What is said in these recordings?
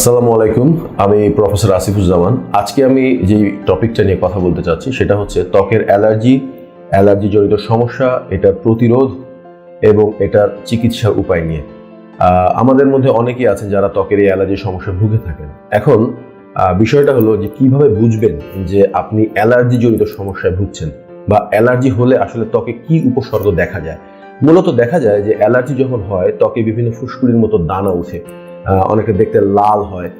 আসসালামু আলাইকুম, আমি প্রফেসর আসিফুজ্জামান। আজকে আমি যে টপিকটা নিয়ে কথা বলতে চাচ্ছি, সেটা হচ্ছে ত্বকের অ্যালার্জি অ্যালার্জি জড়িত সমস্যা এটার প্রতিরোধ এবং এটার চিকিৎসার উপায় নিয়ে। আমাদের মধ্যে অনেকেই আছেন যারা ত্বকের এই অ্যালার্জির সমস্যা ভুগে থাকেন। এখন বিষয়টা হলো যে কীভাবে বুঝবেন যে আপনি অ্যালার্জি জড়িত সমস্যায় ভুগছেন বা অ্যালার্জি হলে আসলে ত্বকে কি উপসর্গ দেখা যায়? মূলত দেখা যায় যে অ্যালার্জি যখন হয়, ত্বকে বিভিন্ন ফুসকুড়ির মতো দানা উঠে অনেকে দেখতে লাল হয়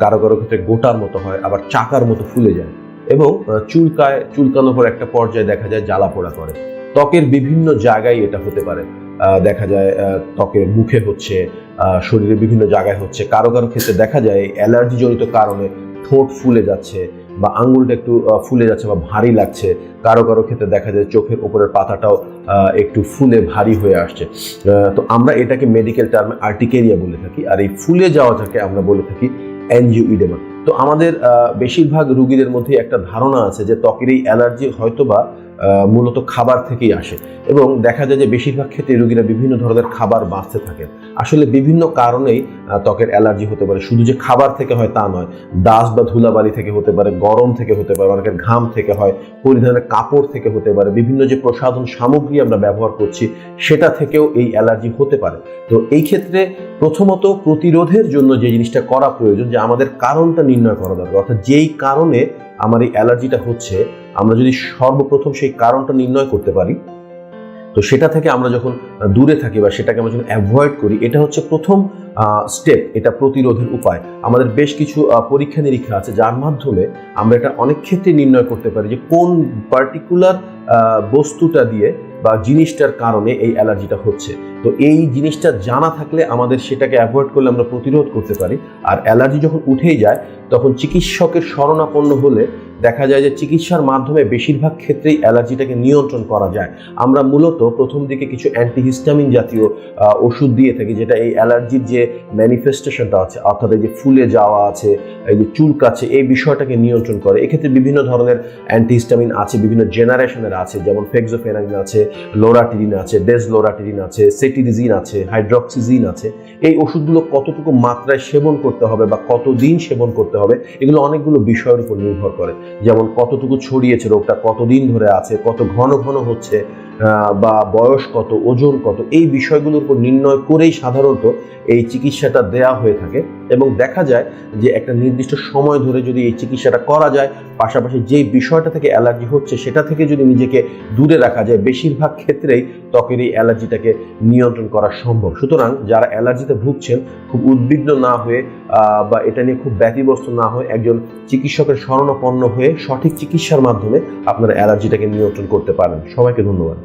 কারও কারও ক্ষেত্রে গোটার মতো হয় আবার চাকার মতো ফুলে যায়। এবং চুলকায় চুলকানোর পর একটা পর্যায়ে দেখা যায় জ্বালা পোড়া করে। ত্বকের বিভিন্ন জায়গায় এটা হতে পারে। দেখা যায় ত্বকের মুখে হচ্ছে আহ, শরীরের বিভিন্ন জায়গায় হচ্ছে। কারও কারও ক্ষেত্রে দেখা যায় অ্যালার্জি জনিত কারণে ঠোঁট ফুলে যাচ্ছে বা আঙ্গুলটা একটু ফুলে যাচ্ছে বা ভারী লাগছে, কারও কারও ক্ষেত্রে দেখা যায় চোখের উপরের পাতাটাও একটু ফুলে ভারী হয়ে আসছে। তো আমরা এটাকে মেডিকেল টার্মে আর্টিকেরিয়া বলে থাকি, আর এই ফুলে যাওয়াটাকে আমরা বলে থাকি অ্যানজিওইডেমা তো আমাদের বেশিরভাগ রুগীদের মধ্যে একটা ধারণা আছে যে ত্বকের এই অ্যালার্জি হয়তোবা মূলত খাবার থেকেই আসে। এবং দেখা যায় যে বেশিরভাগ ক্ষেত্রে রুগীরা বিভিন্ন ধরনের খাবার বাঁচতে থাকেন আসলে বিভিন্ন কারণেই ত্বকের অ্যালার্জি হতে পারে। শুধু যে খাবার থেকে হয় তা নয় ডাস্ট বা ধুলাবালি থেকে হতে পারে, গরম থেকে হতে পারে, অনেকের ঘাম থেকে হয় পরিধানের কাপড় থেকে হতে পারে, বিভিন্ন যে প্রসাধন সামগ্রী আমরা ব্যবহার করছি, সেটা থেকেও এই অ্যালার্জি হতে পারে। তো এই ক্ষেত্রে প্রথমত প্রতিরোধের জন্য যে জিনিসটা করা প্রয়োজন, যে আমাদের কারণটা নির্ণয় করা দরকার। অর্থাৎ যেই কারণে আমার এই অ্যালার্জিটা হচ্ছে আমরা যদি সর্বপ্রথম সেই কারণটা নির্ণয় করতে পারি, তো সেটা থেকে আমরা যখন দূরে থাকি বা সেটাকে আমরা যখন অ্যাভয়েড করি, এটা হচ্ছে প্রথম স্টেপ এটা প্রতিরোধের উপায়। আমাদের বেশ কিছু পরীক্ষা নিরীক্ষা আছে, যার মাধ্যমে আমরা এটা অনেক ক্ষেত্রে নির্ণয় করতে পারি যে কোন পার্টিকুলার বস্তুটা দিয়ে বা জিনিসটার কারণে এই অ্যালার্জিটা হচ্ছে। তো এই জিনিসটা জানা থাকলে আমাদের সেটাকে অ্যাভয়েড করলে আমরা প্রতিরোধ করতে পারি। আর অ্যালার্জি যখন উঠেই যায়, তখন চিকিৎসকের শরণাপন্ন হলে দেখা যায় যে চিকিৎসার মাধ্যমে বেশিরভাগ ক্ষেত্রেই অ্যালার্জিটাকে নিয়ন্ত্রণ করা যায়। আমরা মূলত প্রথম দিকে কিছু অ্যান্টিহিস্টামিন জাতীয় ওষুধ দিয়ে থাকি, যেটা এই অ্যালার্জির যে ম্যানিফেস্টেশনটা আছে, অর্থাৎ এই যে ফুলে যাওয়া আছে, এই যে চুলকাচ্ছে এই বিষয়টাকে নিয়ন্ত্রণ করে। এক্ষেত্রে বিভিন্ন ধরনের অ্যান্টিহিস্টামিন আছে, বিভিন্ন জেনারেশনের আছে, যেমন ফেক্সোফেনামিন আছে লোরাটিডিন আছে ডেজলোরাটিডিন আছে সেটিডিজিন আছে, হাইড্রক্সিজিন আছে। এই ওষুধগুলো কতটুকু মাত্রায় সেবন করতে হবে বা কতদিন সেবন করতে হবে, এগুলো অনেকগুলো বিষয়ের উপর নির্ভর করে। যেমন কতটুকু ছড়িয়েছে রোগটা কতদিন ধরে আছে কত ঘন ঘন হচ্ছে বা বয়স কত, ওজন কত, এই বিষয়গুলোর উপর নির্ণয় করেই সাধারণত এই চিকিৎসাটা দেয়া হয়ে থাকে এবং দেখা যায় যে একটা নির্দিষ্ট সময় ধরে যদি এই চিকিৎসাটা করা যায়, পাশাপাশি যেই বিষয়টা থেকে অ্যালার্জি হচ্ছে সেটা থেকে যদি নিজেকে দূরে রাখা যায়, বেশিরভাগ ক্ষেত্রেই ত্বকের এই অ্যালার্জিটাকে নিয়ন্ত্রণ করা সম্ভব। সুতরাং যারা অ্যালার্জিতে ভুগছেন, খুব উদ্বিগ্ন না হয়ে বা এটা নিয়ে খুব ব্যতিব্যস্ত না হয়ে একজন চিকিৎসকের শরণাপন্ন হয়ে সঠিক চিকিৎসার মাধ্যমে আপনারা অ্যালার্জিটাকে নিয়ন্ত্রণ করতে পারেন। সবাইকে ধন্যবাদ।